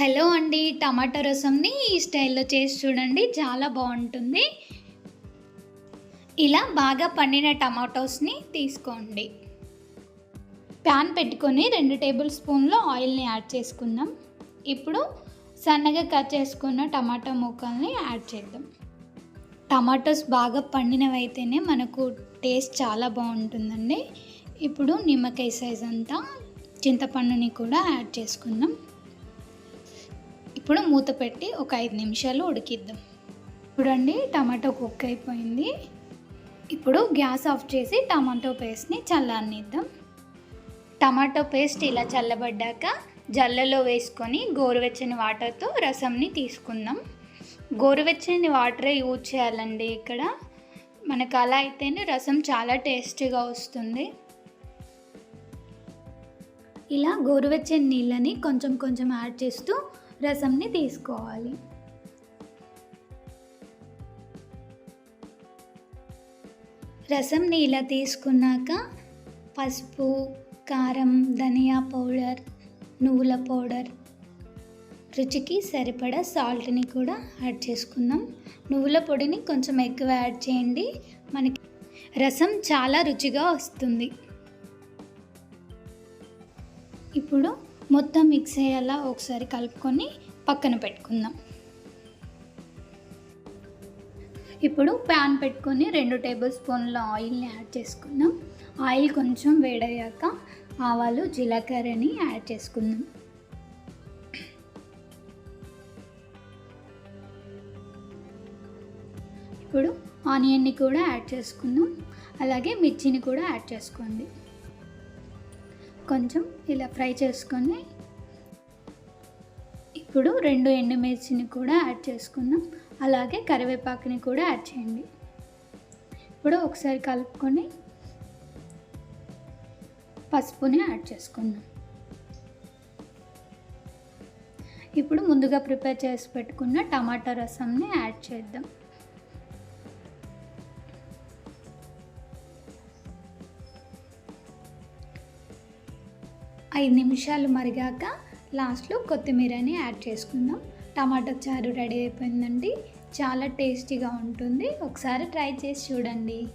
Hello అండి టమాటా రసంని ఈ స్టైల్లో చేసి చూడండి చాలా బాగుంటుంది. ఇలా బాగా పండిన టమాటోస్ని తీసుకోండి. ప్యాన్ పెట్టుకొని రెండు టేబుల్ స్పూన్లు ఆయిల్ని యాడ్ చేసుకుందాం. ఇప్పుడు సన్నగా కట్ చేసుకున్న టమాటా ముక్కల్ని యాడ్ చేద్దాం. టమాటోస్ బాగా పండినవైతేనే మనకు టేస్ట్ చాలా బాగుంటుందండి. ఇప్పుడు నిమ్మకాయ సైజ్ అంతా చింతపండుని కూడా యాడ్ చేసుకుందాం. ఇప్పుడు మూత పెట్టి ఒక ఐదు నిమిషాలు ఉడికిద్దాం. చూడండి టమాటో కుక్ అయిపోయింది. ఇప్పుడు గ్యాస్ ఆఫ్ చేసి టమాటో పేస్ట్ని చల్లనిద్దాం టమాటో పేస్ట్ ఇలా చల్లబడ్డాక జల్లలో వేసుకొని గోరువెచ్చని వాటర్తో రసంని తీసుకుందాం. గోరువెచ్చని వాటరే యూజ్ చేయాలండి ఇక్కడ. మనకు అలా అయితేనే రసం చాలా టేస్టీగా వస్తుంది. ఇలా గోరువెచ్చని నీళ్ళని కొంచెం కొంచెం యాడ్ చేస్తూ రసంని తీసుకోవాలి. రసంని ఇలా తీసుకున్నాక పసుపు కారం ధనియా పౌడర్ నువ్వుల పౌడర్ రుచికి సరిపడా సాల్ట్ని కూడా యాడ్ చేసుకుందాం. నువ్వుల పొడిని కొంచెం ఎక్కువ యాడ్ చేయండి. మనకి రసం చాలా రుచిగా వస్తుంది. ఇప్పుడు మొత్తం మిక్స్ అయ్యేలా ఒకసారి కలుపుకొని పక్కన పెట్టుకుందాం. ఇప్పుడు ప్యాన్ పెట్టుకొని రెండు టేబుల్ స్పూన్ల ఆయిల్ని యాడ్ చేసుకుందాం. ఆయిల్ కొంచెం వేడయ్యాక ఆవాలు జీలకర్రని యాడ్ చేసుకుందాం. ఇప్పుడు ఆనియన్ని కూడా యాడ్ చేసుకుందాం. అలాగే మిర్చిని కూడా యాడ్ చేసుకోండి. కొంచెం ఇలా ఫ్రై చేసుకొని ఇప్పుడు రెండు ఎండుమిర్చిని కూడా యాడ్ చేసుకుందాం. అలాగే కరివేపాకుని కూడా యాడ్ చేయండి. ఇప్పుడు ఒకసారి కలుపుకొని పసుపుని యాడ్ చేసుకుందాం. ఇప్పుడు ముందుగా ప్రిపేర్ చేసి పెట్టుకున్న టమాటా రసంని యాడ్ చేద్దాం. ఐదు నిమిషాలు మరిగాక లాస్ట్లో కొత్తిమీరని యాడ్ చేసుకుందాం. టమాటా చారు రెడీ అయిపోయిందండి. చాలా టేస్టీగా ఉంటుంది. ఒకసారి ట్రై చేసి చూడండి.